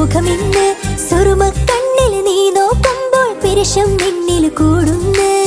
മുഖമിന്ന് സുറുമ കണ്ണിൽ നീ നോക്കുമ്പോൾ പിരിശം നിന്നിൽ കൂടുന്നേ.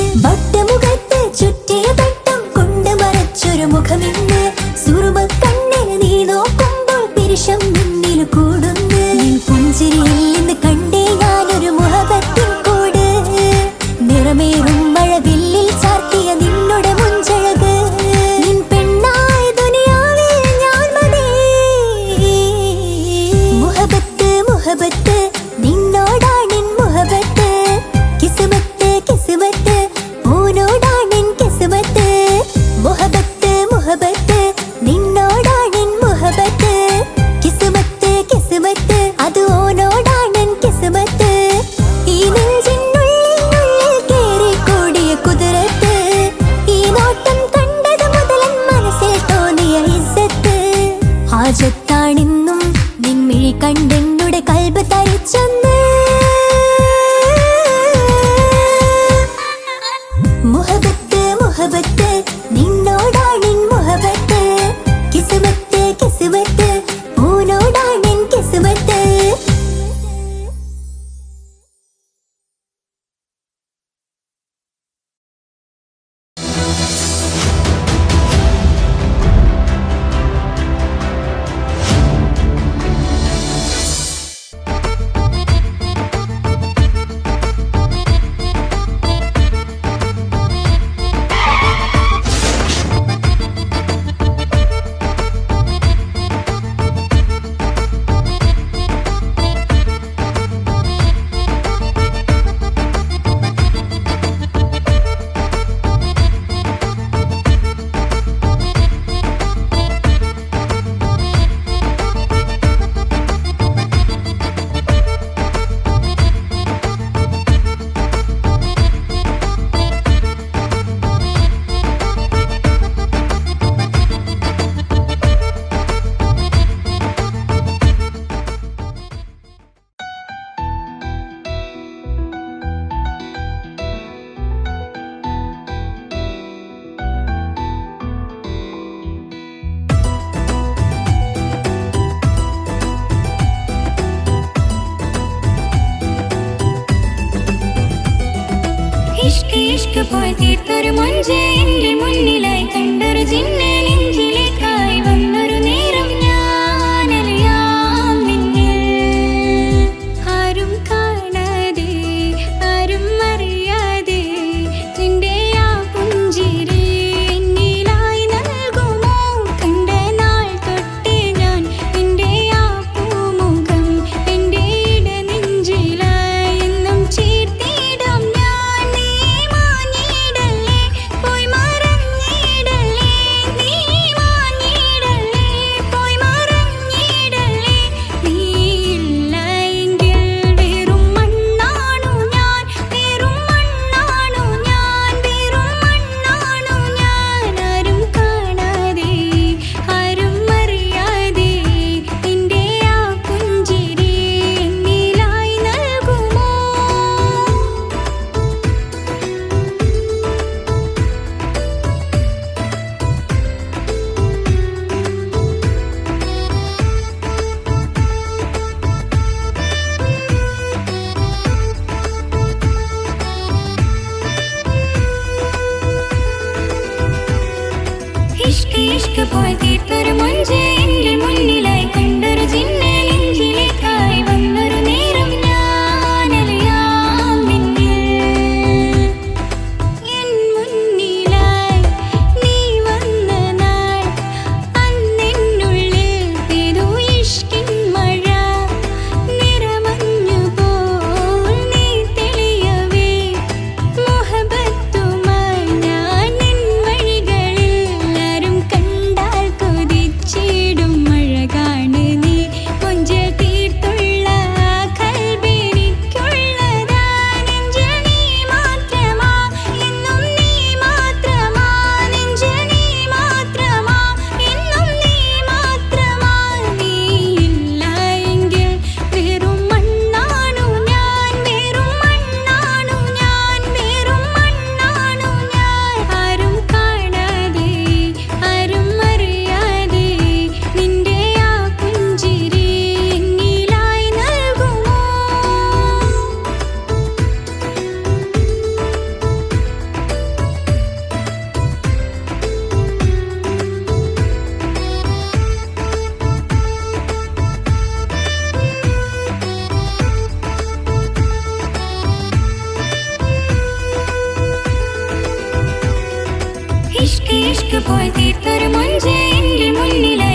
இஷ்கு போய் தீர்த்தரும் மஞ்சே இன்றி முன்னிலை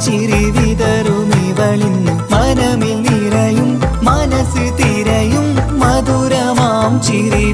ചിരി വിതറും ഇവളിന്ന് മനമിൽ നിറയും മനസ്സ് തിരയും മധുരമാം ചിരി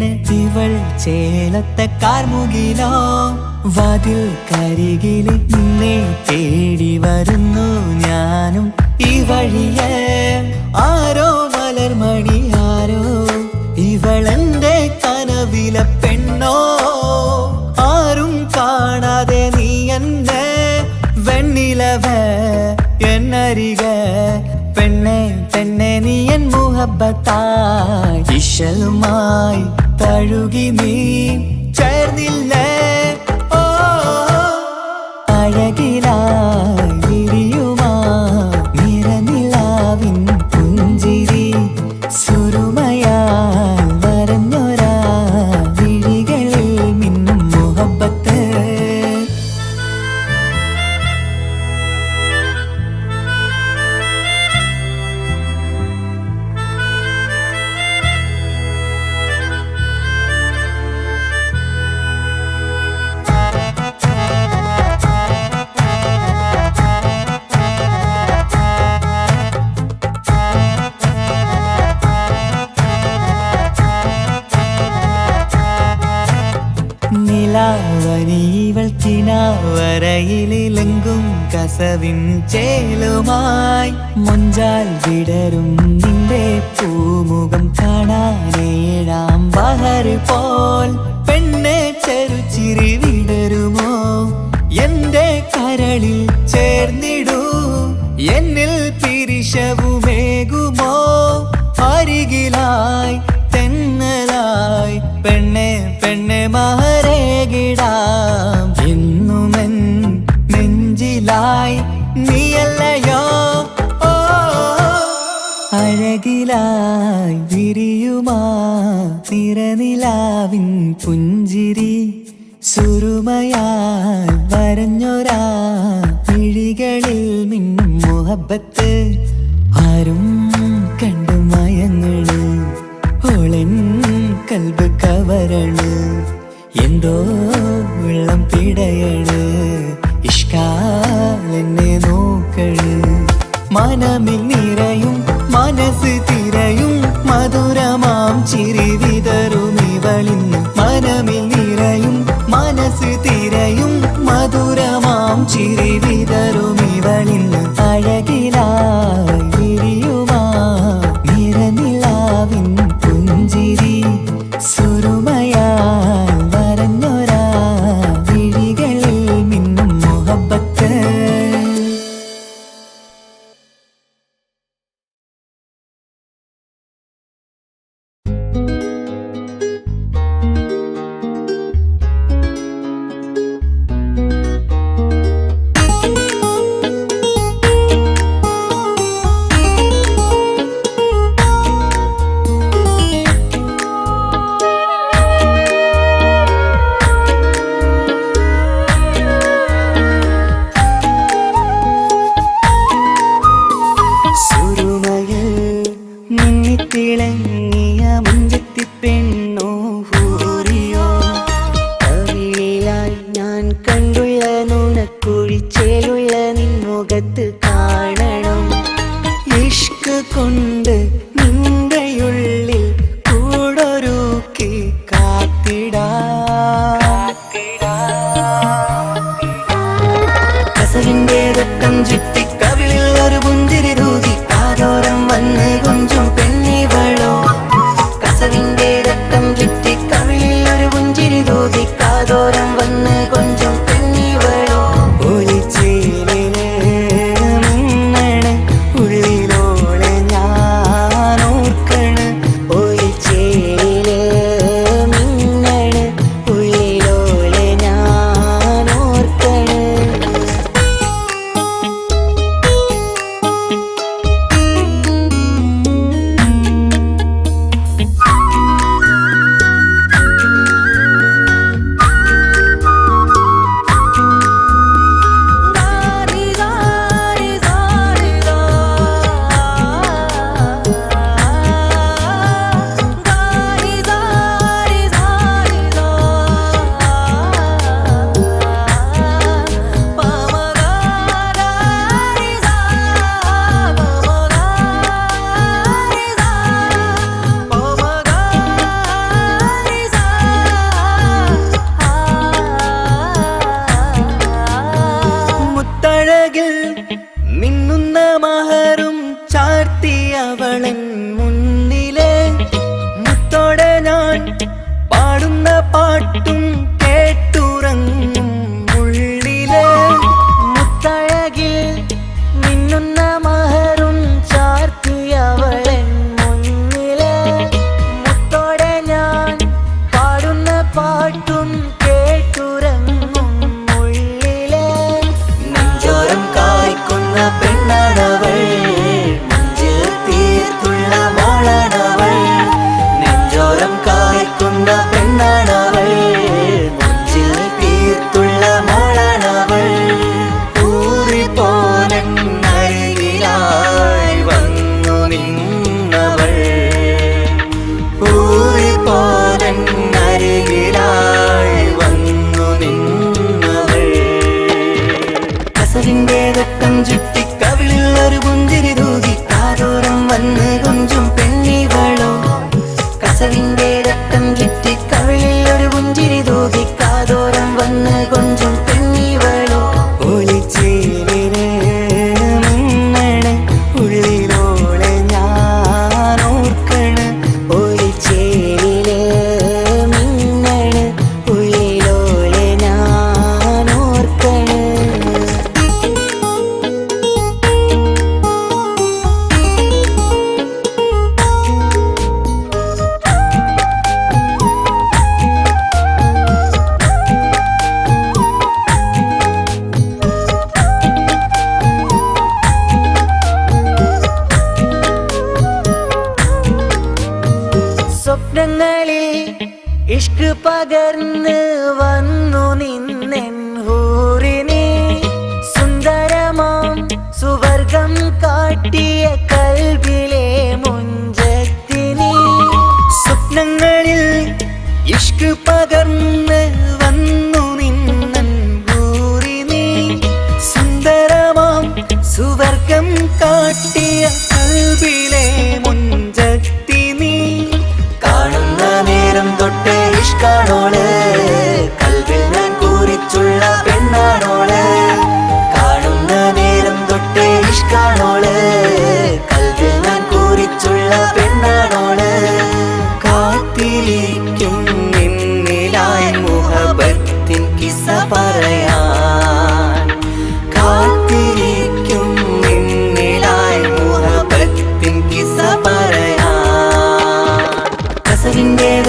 വീണ് ഇവൾ ചേലത്തെ കാർമുകിലോ വതിൽ കരികിലെ നിന്നെ തേടി വരുന്നു ഞാനും ഈ വഴിയെ ആരോ മലർമണി ആരോ ഇവളെന്റെ കനവിലെ പെണ്ണോ? ആരും കാണാതെ നീ എന്നെ വെണ്ണിലവേ എന്നരിക പെണ്ണെ പെണ്ണെ നീ എൻ മുഹബത്തായി ഇശലുമായി തഴുകി നീ ചേർന്നില്ല യേസവിൻ ചേലുമായി മുഞ്ചാൽ വിടരും. നിറനിലാവിൻ പുഞ്ചിരി സുരുമയാൽ വരഞ്ഞൊരാ മിഴികളിൽ മിൻ മുഹബത്ത്. ആരും കണ്ടു മയങ്ങൾ ഓളൻ കൽബ് കവരൾ എന്തോ വെള്ളം പിടയൾ ഇഷ്കാലെന്നെ നോക്കൾ. മനമിൽ നിറയും മനസ്സ് തിരയും മധുരമാം ചിരിവി കഥകളിൻ മനമിൽ നിറയും മനസ്സ് തിരയും മധുരമാം ചിരി വിതറും ഇവളിൻ അഴകിലാ.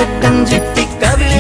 കസവിന്റെ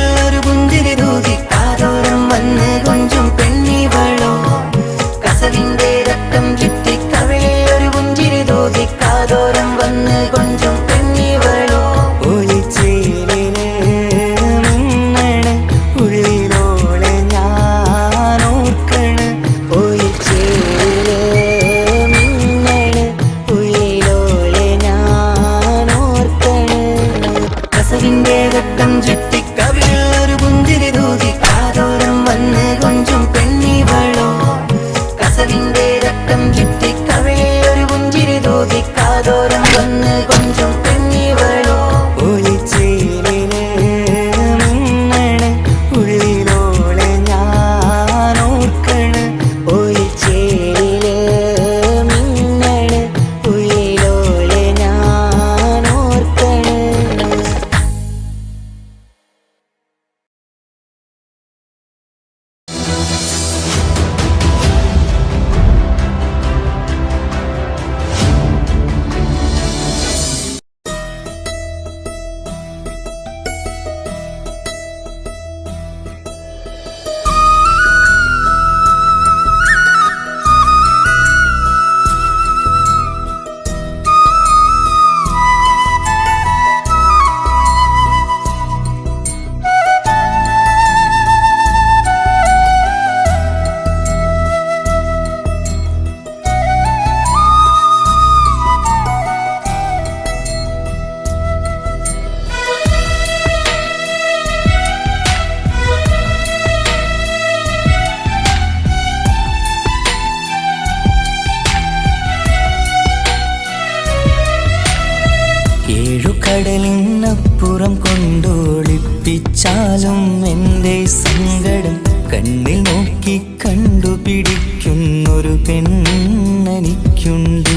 കൊണ്ടോളിപ്പിച്ചാലും എന്റെ സങ്കടം കണ്ണിൽ നോക്കി കണ്ടുപിടിക്കുന്നൊരു പെണ്ണെനിക്കുണ്ട്.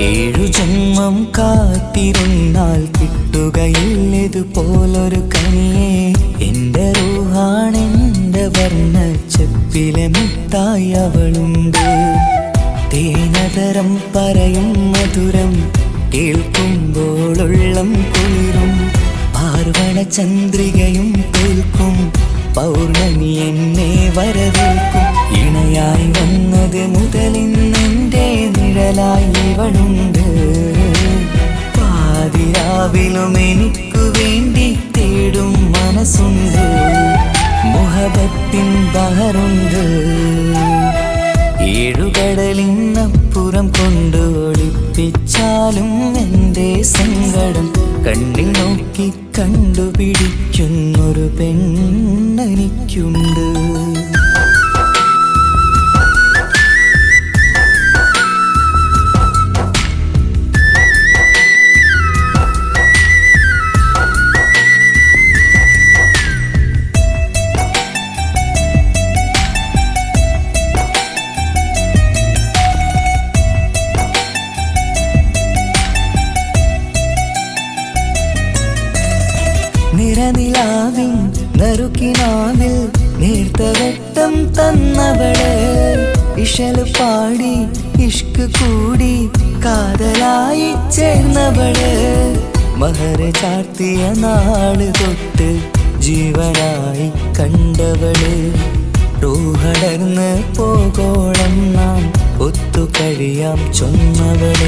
ഏഴു ജന്മം കാത്തിരുന്നാൽ കിട്ടുകയില്ലതുപോലൊരു കനിയെ. എന്റെ റൂഹാണെന്റെ വർണ ചെപ്പിലെ മുത്തായി അവളുണ്ട്. തേനതരം പറയും മധുരം കേൾക്കുമ്പോളുള്ളം കുളിരും. ചന്ദ്രികയും കേൾക്കും പൗർണമി എന്നെ വരവേൽക്കും. ഇണയായി വന്നത് മുതലിന്നെന്റെ നിഴലായി ഇവളുണ്ട്. പാതിരാവിലും എനിക്കു വേണ്ടി തേടും മനസ്സുണ്ട്. മുഹബത്തിൻ ബഹറുണ്ട് കണ്ടുപിടിക്കുന്നൊരു പെണ്ണെനിക്കുണ്ട് വെട്ടം തന്നവളെ. ഇഷൽ പാടി ഇഷ്ക് കൂടി കാതലായി ചേർന്നവളെ. മഹര ചാർത്തിയ നാൾ തൊട്ട് ജീവനായി കണ്ടവൾ. റൂഹടർന്ന് പോകോളം നാം ഒത്തു കഴിയാം ചൊന്നവൾ.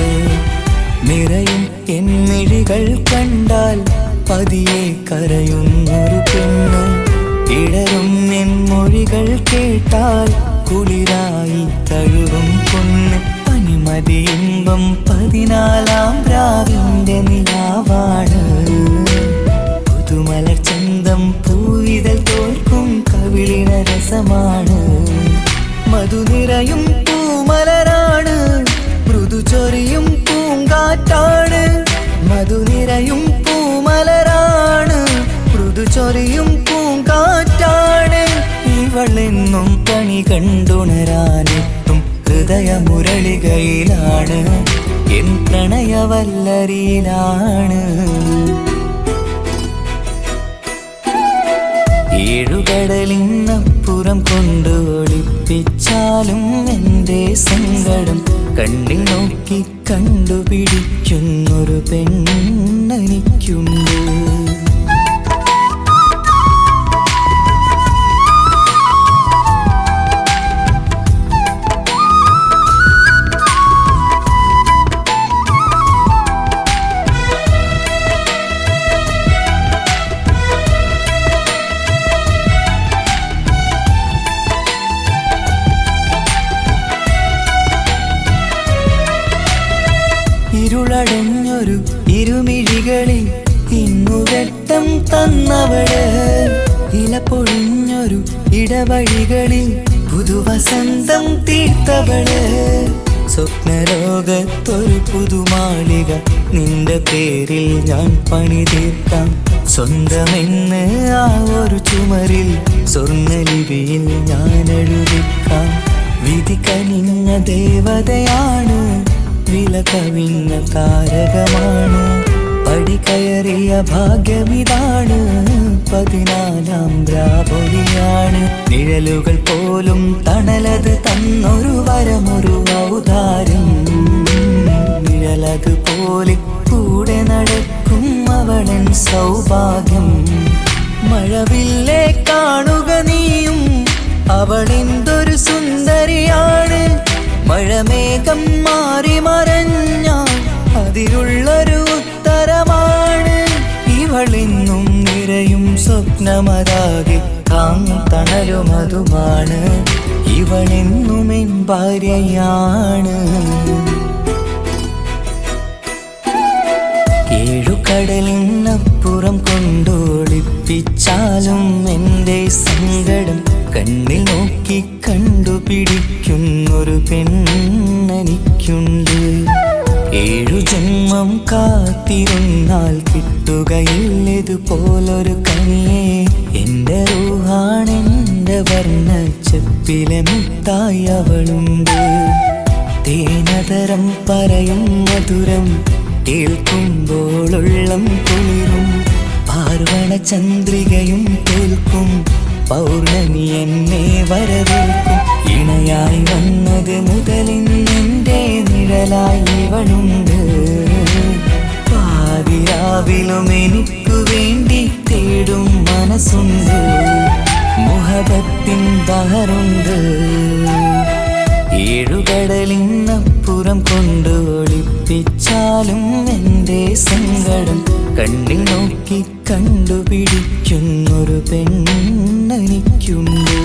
നിറയും എന്നിഴികൾ കണ്ടാൽ പതിയെ കരയുന്നൊരു പെണ്ണ്. ഇടറും എൻ മൊഴികൾ കേട്ടാൽ കുളിരായി തഴുകും പൊന്ന്. പനിമതി ഇമ്പം പതിനാലാം രാവിന്റെ നിലാവാണ്. പുതുമല ചന്തം പൂവിതൽ തോൽക്കും കവിളിന രസമാണ്. മധുനിറയും പൂമലരാണ് മൃദുചൊറിയും പൂങ്കാറ്റാണ്. കണ്ടുണരാനെത്തും ഹൃദയമുരളികയിലാണ്. എൻ പ്രണയവല്ലരിയിലാണ്. ഏഴുകടലിനപ്പുറം കൊണ്ട് ഒളിപ്പിച്ചാലും എന്റെ സങ്കടം കണ്ണിൽ നോക്കി കണ്ടുപിടിക്കുന്നൊരു പെണ്ണെനിക്കുണ്ട്. ഇരുളടഞ്ഞൊരു ഇരുമിഴികളിൽ ഇന്നു വെട്ടം തന്നവൾ. ഇല പൊഴിഞ്ഞൊരു ഇടവഴികളിൽ പുതുവസന്തം തീർത്തവൾ. സ്വപ്നലോകത്തൊരു പുതുമാളിക നിന്റെ പേരിൽ ഞാൻ പണി തീർക്കാം. സ്വന്തമെന്ന് ആ ഒരു ചുമരിൽ സ്വർണലിപിയിൽ ഞാൻ എഴുതിക്കാം. വിധി കനിഞ്ഞ ദേവതയാണ് വില കവിഞ്ഞ താരകമാണ്. പടി കയറിയ ഭാഗ്യമിതാണ്. പതിനാലാം ദ്രാപൊലിയാണ്. നിഴലുകൾ പോലും തണലത് തന്നൊരു വരമൊരു ഔദാരം നിഴലത് പോലെ കൂടെ നടക്കും അവളൻ സൗഭാഗ്യം. മഴവില്ലേ കാണുക നീയും സുന്ദരിയാണ് മഴമേഘം മാറി മറഞ്ഞാൽ അതിലുള്ളൊരു ഉത്തരമാണ്. ഇവളിന്നും നിറയും സ്വപ്നമതാകെ തണലുമതുമാണ്. ഇവളെന്നും ഭാര്യയാണ്. ടലിന്നപ്പുറം കൊണ്ടോളിപ്പിച്ചാലും എന്റെ സങ്കടം കണ്ണിൽ നോക്കി കണ്ടുപിടിക്കുന്നൊരു പെണ്ണെനിക്കുണ്ട്. ഏഴു ജന്മം കാത്തിരുന്നാൽ കിട്ടുകയില്ലതുപോലൊരു കനിയെ. എന്റെ റൂഹാണെന്റെ വർണച്ചപ്പിലെ മുത്തായി അവളുണ്ട്. തേനതരം പറയും മധുരം കേൾക്കുമ്പോളുള്ളം കുളിരും. പാർവണ ചന്ദ്രികയും തോൽക്കും. പൗർണമി എന്നെ വരവേൽക്കും. ഇണയായി വന്നത് മുതലിന്നെന്റെ നിഴലായി ഇവളുണ്ട്. പാതിരാവിലും എനിക്കു വേണ്ടി തേടും മനസ്സുണ്ട്. മുഹബത്തിൻ ബഹറുണ്ട് ഏഴുകടലിനപ്പുറം കൊണ്ട് ഒളിപ്പിച്ചാലും എന്റെ സങ്കടം കണ്ണിൽ നോക്കി കണ്ടുപിടിക്കുന്നൊരു പെണ്ണെനിക്കുണ്ട്